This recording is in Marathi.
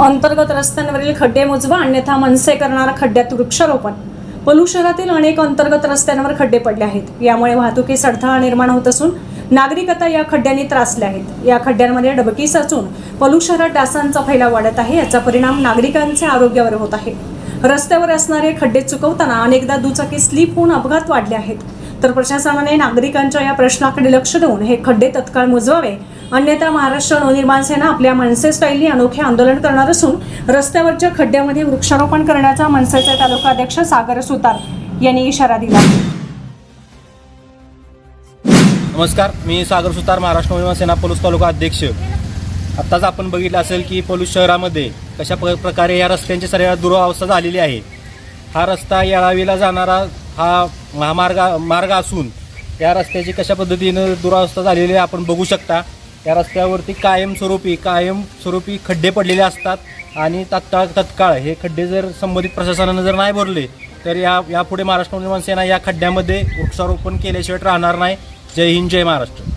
अंतर्गत रस्त्यांवरील खड्डे मोजवा अन्यथा मनसे करणारा खड्ड्यात वृक्षारोपण. पलू शहरातील अनेक अंतर्गत रस्त्यांवर खड्डे पडले आहेत. यामुळे वाहतुकीस अडथळा निर्माण होत असून नागरिक आता या खड्ड्यांनी त्रासले आहेत. या खड्ड्यांमध्ये डबकी साचून पलू शहरात डासांचा फैलाव वाढत आहे. याचा परिणाम नागरिकांच्या आरोग्यावर होत आहे. रस्त्यावर असणारे खड्डे चुकवताना अनेकदा दुचाकी स्लिप होऊन अपघात वाढले आहेत. तर प्रशासनाने नागरिकांच्या या प्रश्नाकडे लक्ष देऊन हे खड्डे तत्काळ मुजवावे. अन्यथा महाराष्ट्र नवनिर्माण सेना आपल्या मनसे स्टाईलनी अनोखे आंदोलन करणार असून रस्त्यावरच्या खड्ड्यामध्ये वृक्षारोपण करण्याचा मनसेचे तालुका अध्यक्ष सागर सुतार यांनी इशारा दिला. नमस्कार मी सागर सुतार महाराष्ट्र नवनिर्माण सेना पोलीस तालुका अध्यक्ष. आत्ताच आपण बघितलं असेल की पोलीस शहरामध्ये कशा प्र प्रकारे या रस्त्यांची सर्व दुरावस्था झालेली आहे. हा रस्ता येळावीला जाणारा हा महामार्ग मार्ग असून या रस्त्याची कशा पद्धतीनं दुरावस्था झालेली आहे आपण बघू शकता. या रस्त्यावरती कायमस्वरूपी कायमस्वरूपी खड्डे पडलेले असतात आणि तत्काळ तत्काळ हे खड्डे जर संबंधित प्रशासनानं जर नाही भरले तर या यापुढे महाराष्ट्र निर्माण सेना या खड्ड्यामध्ये वृक्षारोपण केल्याशिवाय राहणार नाही. जय हिंद जय महाराष्ट्र.